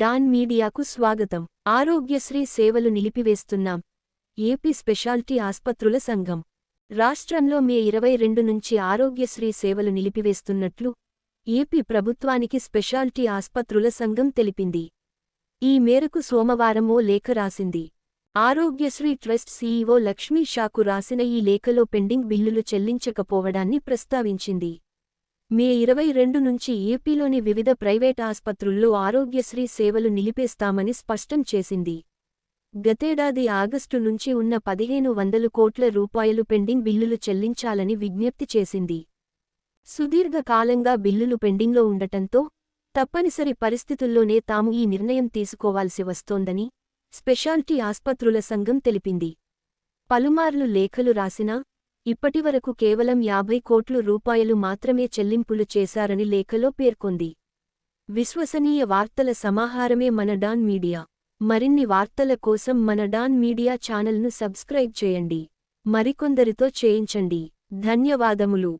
Don మీడియాకు స్వాగతం. ఆరోగ్యశ్రీ సేవలు నిలిపివేస్తున్నాం. ఏపీ స్పెషాల్టీ ఆస్పత్రుల సంఘం. రాష్ట్రంలో మే ఇరవై రెండు నుంచి ఆరోగ్యశ్రీ సేవలు నిలిపివేస్తున్నట్లు ఏపీ ప్రభుత్వానికి స్పెషాల్టీ ఆస్పత్రుల సంఘం తెలిపింది. ఈ మేరకు సోమవారం ఓ లేఖ రాసింది. ఆరోగ్యశ్రీ ట్రస్ట్ సీఈఓ లక్ష్మీ షాకు రాసిన ఈ లేఖలో పెండింగ్ బిల్లులు చెల్లించకపోవడాన్ని ప్రస్తావించింది. మే ఇరవై రెండు నుంచి ఏపీలోని వివిధ ప్రైవేట్ ఆస్పత్రుల్లో ఆరోగ్యశ్రీ సేవలు నిలిపేస్తామని స్పష్టం చేసింది. గతేడాది ఆగస్టు నుంచి ఉన్న పదిహేను వందలు కోట్ల రూపాయలు పెండింగ్ బిల్లులు చెల్లించాలని విజ్ఞప్తి చేసింది. సుదీర్ఘకాలంగా బిల్లులు పెండింగ్లో ఉండటంతో తప్పనిసరి పరిస్థితుల్లోనే తాము ఈ నిర్ణయం తీసుకోవాల్సి వస్తోందని స్పెషాల్టీ ఆస్పత్రుల సంఘం తెలిపింది. పలుమార్లు లేఖలు రాసినా ఇప్పటివరకు కేవలం యాభై కోట్లు రూపాయలు మాత్రమే చెల్లింపులు చేశారని లేఖలో పేర్కొంది. విశ్వసనీయ వార్తల సమాహారమే మన డాన్ మీడియా. మరిన్ని వార్తల కోసం మన డాన్ మీడియా ఛానల్ను సబ్స్క్రైబ్ చేయండి. మరికొందరితో చేయించండి. ధన్యవాదములు.